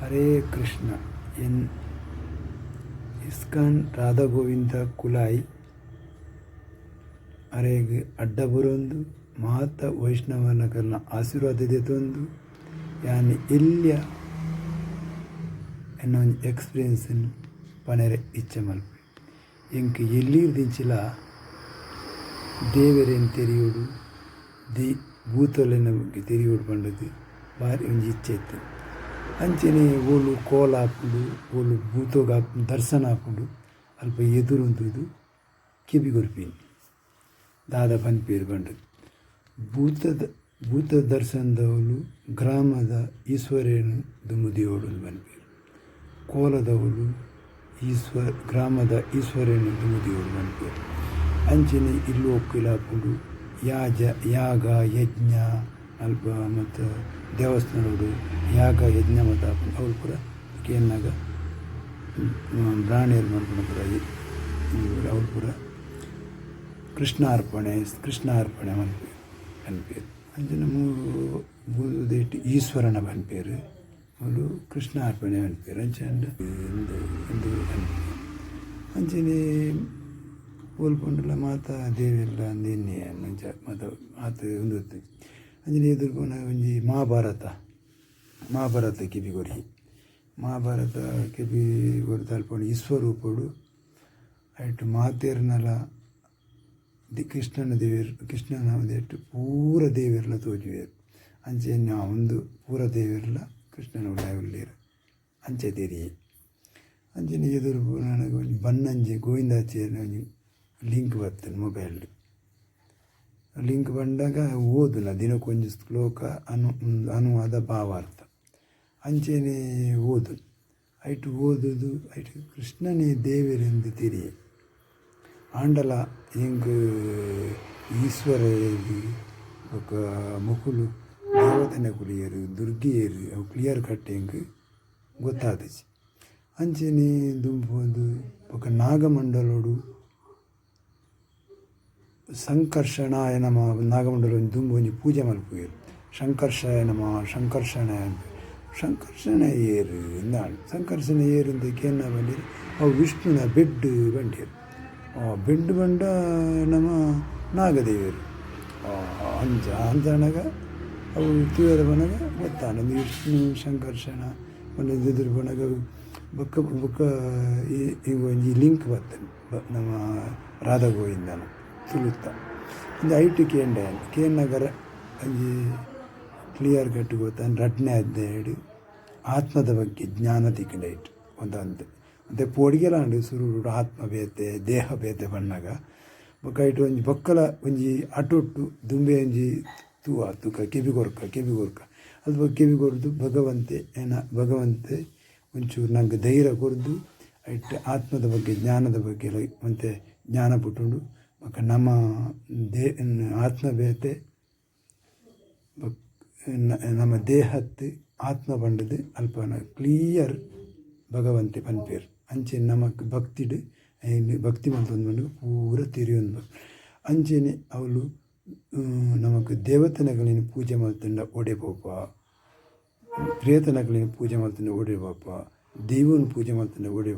Hare Krishna N ISKCON ರಾಧಾಗೋವಿಂದ Kulai ಅರೆಗೆ ಅಡ್ಡ ಬರೊಂದು ಮಾತ ವೈಷ್ಣವನಕಲ್ನ ಆಶೀರ್ವಾದ ತಂದು ಯಾನ್ ಎಲ್ಯ ಎನ್ನ ಒಂದು ಎಕ್ಸ್ಪೀರಿಯನ್ಸನ್ ಪನೆರೆ ಇಚ್ಛೆ ಮಲ್ಪೆ ಎಂಕ್ ಎಲ್ಲಿರ್ ದಿಂಚಿಲ ದೇವರೇನು ತೆರೆಯೋಡು ದಿ ಭೂತಲೆನ ಬಗ್ಗೆ ತೆರೆಯೋಡು ಪಂಡದು ಬಾರಿ ಒಂಜಿ ಇಚ್ಛೆ ಇತ್ತು ಅಂಚನೆ ಓಲು ಕೋಲ ಹಾಕೊಂಡು ಓಲು ಭೂತೋಗ ದರ್ಶನ ಹಾಕೊಂಡು ಅಲ್ಪ ಎದುರೊಂದುದು ಕೆಪಿ ಕೊರ್ಪಿನಿ ದಾದ ಪನ್ಪೇರು ಬಂಡ ಭೂತದ, ಭೂತ ದರ್ಶನದವಳು ಗ್ರಾಮದ ಈಶ್ವರೇನು ದುಮುದಿಯೋಳು ಬನ್ಪೇರು ಕೋಲದವಳು ಈಶ್ವರ, ಗ್ರಾಮದ ಈಶ್ವರೇನು ದುಮುದಿಯೋಳು ಪನ್ಪೇರು ಅಂಚನೆ ಇಲ್ಲು ಒಕ್ಕಿಲಾಪುಂಡು ಯಾಜ, ಯಾಗ, ಯಜ್ಞ, ಅಲ್ಪ ಮತ್ತು ದೇವಸ್ಥಾನಗಳು ಯಾಗ ಯಜ್ಞ ಮತ ಅವ್ರು ಪೂರ ಕೇನ್ನಾಗ ಪ್ರಾಣಿಯರು ಮಾಡ್ಕೊಂಡು ಪೂರ ಕೃಷ್ಣ ಅರ್ಪಣೆ ಕೃಷ್ಣಾರ್ಪಣೆ ಕೃಷ್ಣಾರ್ಪಣೆ ಮನ್ಪೇರು ಅನ್ಪೇರು ಅಂಜನ ಮೂರು ದೇಟಿ ಈಶ್ವರನ ಬನ್ಪೇರು ಮೂಲು ಕೃಷ್ಣಾರ್ಪಣೆ ಅನ್ಪೇರು ಅಂಚಂಡ ಎಂದು ಅಂಚನೆ ಹೋಲ್ಕೊಂಡಲ್ಲ ಮಾತ ದೇವೆಲ್ಲ ಅಂದಿನ್ನೆ ಅಂಚ ಮಾತ, ಮಾತು ಒಂದು ಅಂಜನೆ ಎದುರು ಪೋನ ಒಂಜಿ ಮಹಾಭಾರತ. ಮಹಾಭಾರತ ಕಿವಿಗೊರಿ. ಮಹಾಭಾರತ ಕಿವಿ ಗೊರಿ ತಲ್ಪೊಂಡು ಈಶ್ವರೂಪಡು, ಐಟ್ ಮಾತೇರ್ನಲ, ದಿ ಕೃಷ್ಣನ ದೇವೇರು, ಕೃಷ್ಣನ ದೇಟ್ಟು ಪೂರ ದೇವೆರ್ಲ ತೋಜುವೇರು. ಅಂಚೆ ನಾ ಒಂದು ಪೂರ ದೇವೆರ್ಲ ಕೃಷ್ಣನ ಉಳ್ಳಾಯುಳ್ಳೇರು. ಅಂಚೆ ತೆರಿ ಅಂಚೆ ಎದುರು ನನಗೆ ಒಂಜಿ ಬನ್ನಂಜಿ ಗೋವಿಂದಾಚಾರ್ಯ ಒಂಜಿ ಲಿಂಕ್ ಬರ್ತೇನೆ ಮೊಬೈಲ್ ಲಿಂಕ್ ಬಂದಾಗ ಓದಲ್ಲ, ದಿನಕ್ಕೊಂಜಿ ಶ್ಲೋಕ ಅನು, ಅನುವಾದ ಭಾವಾರ್ಥ. ಅಂಚೆನೆ ಓದು. ಐಟು ಓದುದು, ಐಟು ಕೃಷ್ಣನೇ ದೇವರೆಂದು ತಿರಿ ಆಂಡಲ ಹಿಂಗೆ ಈಶ್ವರ ಮುಕುಲು ದೇವತನೆ ಕುಳಿಯರು ದುರ್ಗಿಯರು, ಅವು ಕ್ಲಿಯರ್ ಕಟ್ ಹೆಂಗೆ ಗೊತ್ತಾದಿಸಿ ಅಂಚೆನೆ ದುಂಬೋದು ಬೊಕ ನಾಗಮಂಡಲೋಡು ಸಂಕರ್ಷಣಾಯ ನಮ ನಾಗಮಂಡಲ ಒಂದು ಪೂಜೆ ಮಲ್ಪುವೆರು. ಶಂಕರ್ಷಾಯ ನಮ ಶಂಕರ್ಷಣ ಏರು ಎಂದಾಳು. ಸಂಕರ್ಷಣ ಏರು ಅಂತ ಕೇನ್ನ ಬಂದಿರು ಅವು ವಿಷ್ಣುನ ಬೆಡ್ ಆ ಬೆಡ್ಡು ಬಂಡ ನಮ್ಮ ನಾಗದೇವಿಯರು ಅಂಜ ಅಂಜನಗ ಅವು ತೀವ್ರ ಬನಗ ಗೊತ್ತಾನ ವಿಷ್ಣು ಶಂಕರ್ಷಣ ಒಂದು ಎದುರು ಬನಗ ಬುಕ್ಕ ಬುಕ್ಕ ಈಗ ಒಂಜಿ ಲಿಂಕ್ ಬರ್ತೇನೆ ನಮ್ಮ ರಾಧಾ ಗೋವಿಂದನ ಕೆ ಎಂಡ ಕೆ ಕೇಂಡ ಕೇನ್ನಗರ ಒಂಜಿ ಕ್ಲಿಯರ್ ಕಟ್ ಗೊತ್ತಾನ ರಟ್ನೆ ಹದಿನೇಳು, ಆತ್ಮದ ಬಗ್ಗೆ ಜ್ಞಾನ ತಿಕ್ಕಂಡೈಟು ಒಂದಂತೆ. ಮತ್ತು ಪೋಡಿಗೆಲಾಂಡು ಸುರುಡು ಆತ್ಮ ಬೇತೆ ದೇಹ ಬೇತೆ ಬಣ್ಣಗ. ಬೊಕ್ಕ ಇಟ್ಟು ಒಂಜಿ ಬೊಕ್ಕಲ ಒಂಜಿ ಅಟೊಟ್ಟು, ದುಂಬೆ ಒಂಜಿ ತೂವ ತೂಕ ಕೆಬಿ ಕೊರ್ಕ ಕೆಬಿ ಕೊರ್ಕ ಅದು ಬಗ್ಗೆ ಕೊರ್ದು ಭಗವಂತೆ, ಏನ ಭಗವಂತೆ ಒಂಚೂರು ನಂಗೆ ಧೈರ್ಯ ಕೊರ್ದು, ಐಟ್ ಆತ್ಮದ ಬಗ್ಗೆ, ಜ್ಞಾನದ ಬಗ್ಗೆ ಮತ್ತು ಜ್ಞಾನ ಪುಟ್ಟುಂಡು. ಬೊಕ್ಕ ನಮ್ಮ ದೇ ಆತ್ಮ ಬೇತೆ ನಮ್ಮ ದೇಹತ್ತು ಆತ್ಮ ಬಂಡದು ಅಲ್ಪನ ಕ್ಲಿಯರ್ ಭಗವಂತೆ ಪನ್ಪೇರ್ ಅಂಚೆ ನಮಕ್ ಭಕ್ತಿಡು ಭಕ್ತಿ ಬಂದು ಪೂರ ತಿರಿಯೊಂದು ಅಂಚೆನೆ ಅವಳು ನಮಕ್ ದೇವತನಗಳಿನ ಪೂಜೆ ಮಾಡ್ತಂಡ ಒಡೆ ಪೋಪ ಪ್ರೇತನಗಳಿನ ಪೂಜೆ ಮಾಡ್ತಂಡ ಒಡೆ ದೇವನ ಪೂಜೆ ಮಾಡ್ತಂಡ ಒಡೆ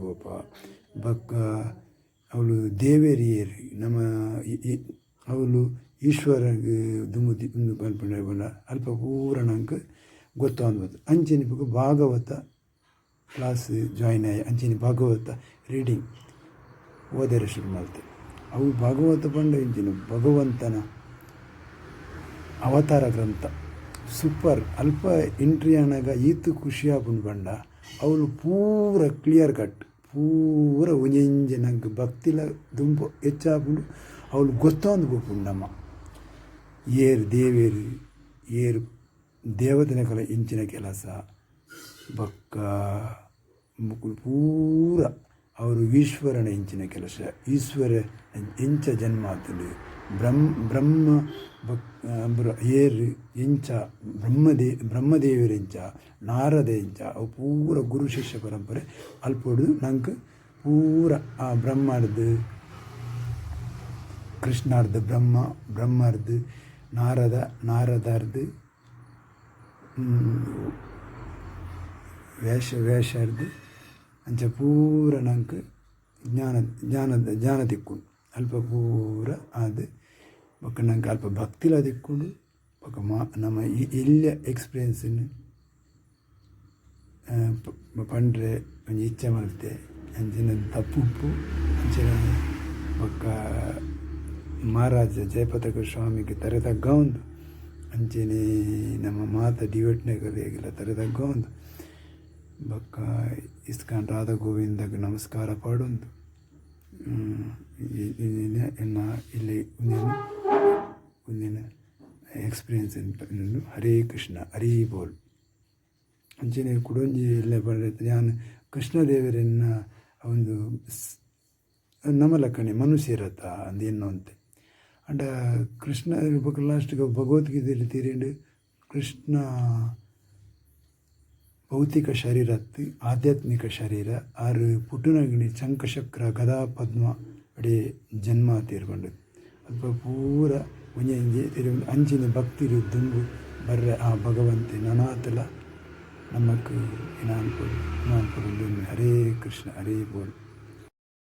ಬಕ್ಕ ಅವಳು ದೇವೇರಿಯರು, ನಮ್ಮ ಅವಳು ಈಶ್ವರಗೆ ದುಮುದಿ ಒಂದು ಬಣ್ಣ ಅಲ್ಪ ಪೂರ ನಂಗೆ ಗೊತ್ತಾಗ್ಬೋದು ಅಂಚೆನೆ ಭಾಗವತ ಕ್ಲಾಸ್ ಜಾಯಿನ್ ಆಗಿ ಅಂಚಿನ ಭಾಗವತ ರೀಡಿಂಗ್ ಓದರೆ ಶುರು ಮಾಡ್ತೆ. ಅವು ಭಾಗವತ ಪಂಡ ಇಂಚಿನ ಭಗವಂತನ ಅವತಾರ ಗ್ರಂಥ. ಸೂಪರ್ ಅಲ್ಪ ಎಂಟ್ರಿ ಆನಾಗ ಈತು ಖುಷಿ ಆಪುಂಡು ಪಂಡ ಅವಳು ಪೂರ ಕ್ಲಿಯರ್ ಕಟ್ ಪೂರ ಒಂಜಿ ನಂಗೆ ಭಕ್ತಿಲ ದುಂಬು ಹೆಚ್ಚಾಪುಂಡು ಅವಳು ಗೊತ್ತೊಂದು ನಮ್ಮ. ಏರು ದೇವೇರು, ಏರು ಕಲ ಇಂಚಿನ ಕೆಲಸ. ಬಕ್ಕ ಪೂರ ಅವರು ಈಶ್ವರನ ಇಂಚಿನ ಕೆಲಸ. ಈಶ್ವರ ಇಂಚ ಜನ್ಮಾತಲು ಬ್ರಹ್ಮ ಬ್ರಹ್ಮ ಬಕ್ ಏರು ಇಂಚ, ಬ್ರಹ್ಮದೇ, ಬ್ರಹ್ಮದೇವರ ಇಂಚ, ನಾರದ ಇಂಚ, ಅವು ಪೂರ ಗುರು ಶಿಷ್ಯ ಪರಂಪರೆ. ಅಲ್ಪಡು ನಂಗೆ ಪೂರ ಆ ಬ್ರಹ್ಮರ್ದು ಕೃಷ್ಣಾರ್ಧ ಬ್ರಹ್ಮ, ಬ್ರಹ್ಮರ್ದು ನಾರದ ನಾರದಾರ್ದು ವೇಷ ವೇಷ ಹಿಡ್ದು ಅಂಚ ಪೂರ ನಂಕ್ ಜ್ಞಾನ ಜ್ಞಾನದ ಜ್ಞಾನ ತಿಕ್ಕುಂಡು ಅಲ್ಪ ಪೂರ ಆದ್ ಬೊಕ ನಂಗೆ ಅಲ್ಪ ಭಕ್ತಿಲ ತಿಕ್ಕುಂಡು ಬೊಕ ಮಾ ನಮ್ಮ ಇ- ಇಲ್ಯ ಎಕ್ಸ್ಪೀರಿಯನ್ಸನ್ನು ಪಂಡ್ರೆ ಒಂಜಿ ಇಚ್ಛೆ ಮಲ್ತೆ ಅಂಚಿನ ತಪ್ಪುಪ್ಪು ಅಂಚಿನ ಬೊಕ್ಕ ಮಹಾರಾಜ ಜಯಪತಾಕ ಸ್ವಾಮಿಗೆ ತರ ತಗ್ಗ ಉಂದು ಅಂಚನೆ ನಮ್ಮ ಮಾತ ಡಿವಟ್ನಗರಿಗೆಲ್ಲ ತರ ತಗ್ಗ ಉಂದು ಬೊಕ್ಕ ಇಸ್ಕಾನ್ ರಾಧಾ ಗೋವಿಂದಗೆ ನಮಸ್ಕಾರ ಪಾಡೊಂದು. ಎನ್ನ ಇಲ್ಲಿ ಒಂದಿನ ಎಕ್ಸ್ಪೀರಿಯನ್ಸ್ ಎನ್ಪು ಹರೇ ಕೃಷ್ಣ, ಹರಿ ಬೋಲ್. ಅಂಚನೆ ಕುಡೊಂಜಿ ಎಲ್ಲ ಬರತ್ತೆ ನಾನು ಕೃಷ್ಣದೇವರನ್ನ ಒಂದು ನಮ್ಮ ಲಕ್ಕಣೆ ಮನುಷ್ಯರತ ಅಂದೇನು ಅಂತೆ ಅಂಡ ಕೃಷ್ಣ ಬೊಕ ಲಾಸ್ಟ್ಗೆ ಭಗವದ್ಗೀತೆಯಲ್ಲಿ ತೀರಿಂಡು ಕೃಷ್ಣ ಭೌತಿಕ ಶರೀರ ಆಧ್ಯಾತ್ಮಿಕ ಶರೀರ, ಆರು ಪುಟ್ಟನಗಿಣಿ ಚಂಕಶಕ್ರ ಗದಾ ಪದ್ಮ ಅಡಿ ಜನ್ಮ ತೀರ್ಕೊಂಡು ಅಲ್ಪ ಪೂರ ಒಂಜೆ ಇಂಜೆ ತಿರು ಅಂಚಿನ ಭಕ್ತಿರು ದುಂಬು ಬರ್ರೆ ಆ ಭಗವಂತೆ ನನಾತಲ ನಮಕ್ ಇನಾನ್ ಕೊಡು ಇನಾನ್ ಕೊಡು ಹರೇ ಕೃಷ್ಣ, ಹರೇ ಬೋಲ್.